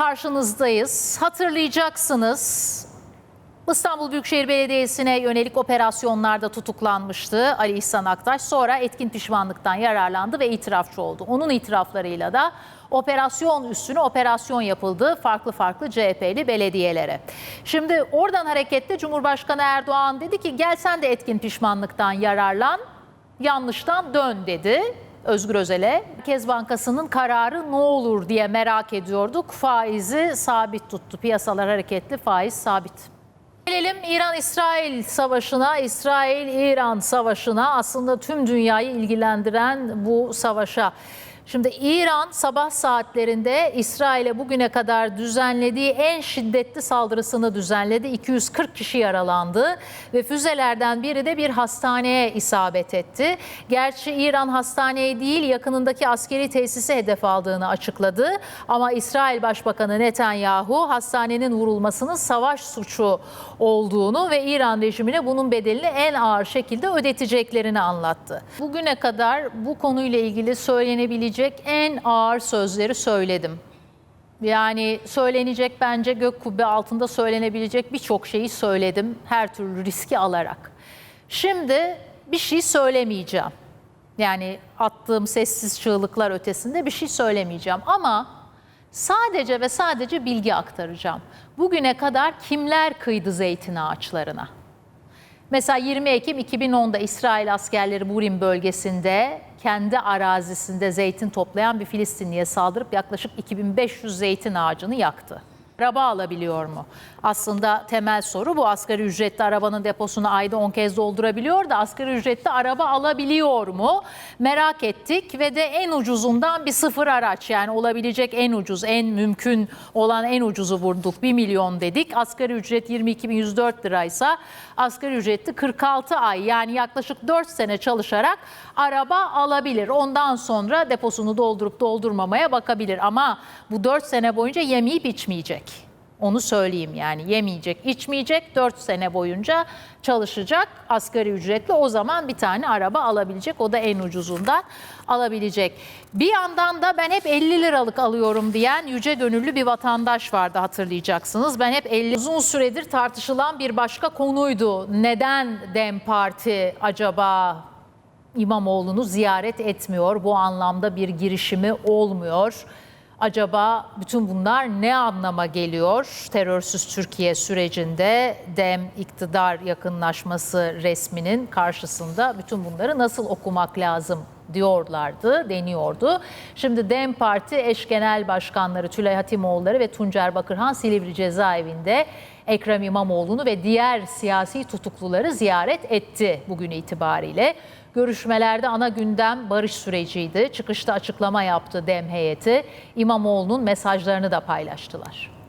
karşınızdayız. Hatırlayacaksınız. İstanbul Büyükşehir Belediyesi'ne yönelik operasyonlarda tutuklanmıştı Ali İhsan Aktaş. Sonra etkin pişmanlıktan yararlandı ve itirafçı oldu. Onun itiraflarıyla da operasyon üstüne operasyon yapıldı farklı farklı CHP'li belediyelere. Şimdi oradan hareketle Cumhurbaşkanı Erdoğan dedi ki gel sen de etkin pişmanlıktan yararlan, yanlıştan dön dedi. Özgür Özel'e. Merkez Bankası'nın kararı ne olur diye merak ediyorduk. Faizi sabit tuttu. Piyasalar hareketli, faiz sabit. Gelelim İran-İsrail savaşına, İsrail-İran savaşına aslında tüm dünyayı ilgilendiren bu savaşa. Şimdi İran sabah saatlerinde İsrail'e bugüne kadar düzenlediği en şiddetli saldırısını düzenledi. 240 kişi yaralandı ve füzelerden biri de bir hastaneye isabet etti. Gerçi İran hastaneyi değil yakınındaki askeri tesisi hedef aldığını açıkladı. Ama İsrail Başbakanı Netanyahu hastanenin vurulmasının savaş suçu olduğunu ve İran rejimine bunun bedelini en ağır şekilde ödeteceklerini anlattı. Bugüne kadar bu konuyla ilgili söylenebilecek en ağır sözleri söyledim. Yani söylenecek bence gök kubbe altında söylenebilecek birçok şeyi söyledim her türlü riski alarak. Şimdi bir şey söylemeyeceğim. Yani attığım sessiz çığlıklar ötesinde bir şey söylemeyeceğim ama sadece ve sadece bilgi aktaracağım. Bugüne kadar kimler kıydı zeytin ağaçlarına? Mesela 20 Ekim 2010'da İsrail askerleri Burim bölgesinde kendi arazisinde zeytin toplayan bir Filistinliye saldırıp yaklaşık 2500 zeytin ağacını yaktı. Araba alabiliyor mu? Aslında temel soru bu. Asgari ücretli arabanın deposunu ayda 10 kez doldurabiliyor da asgari ücretli araba alabiliyor mu? Merak ettik ve de en ucuzundan bir sıfır araç yani olabilecek en ucuz, en mümkün olan en ucuzu vurduk. 1 milyon dedik. Asgari ücret 22.104 liraysa asgari ücretli 46 ay yani yaklaşık 4 sene çalışarak araba alabilir. Ondan sonra deposunu doldurup doldurmamaya bakabilir ama bu 4 sene boyunca yemeyip içmeyecek. Onu söyleyeyim yani yemeyecek, içmeyecek 4 sene boyunca çalışacak asgari ücretli o zaman bir tane araba alabilecek. O da en ucuzundan alabilecek. Bir yandan da ben hep 50 liralık alıyorum diyen yüce gönüllü bir vatandaş vardı hatırlayacaksınız. Ben hep 50 uzun süredir tartışılan bir başka konuydu. Neden Dem Parti acaba İmamoğlu'nu ziyaret etmiyor? Bu anlamda bir girişimi olmuyor. Acaba bütün bunlar ne anlama geliyor? Terörsüz Türkiye sürecinde dem iktidar yakınlaşması resminin karşısında bütün bunları nasıl okumak lazım diyorlardı, deniyordu. Şimdi DEM Parti eş genel başkanları Tülay Hatimoğulları ve Tuncer Bakırhan Silivri cezaevinde Ekrem İmamoğlu'nu ve diğer siyasi tutukluları ziyaret etti bugün itibariyle. Görüşmelerde ana gündem barış süreciydi. Çıkışta açıklama yaptı DEM heyeti. İmamoğlu'nun mesajlarını da paylaştılar.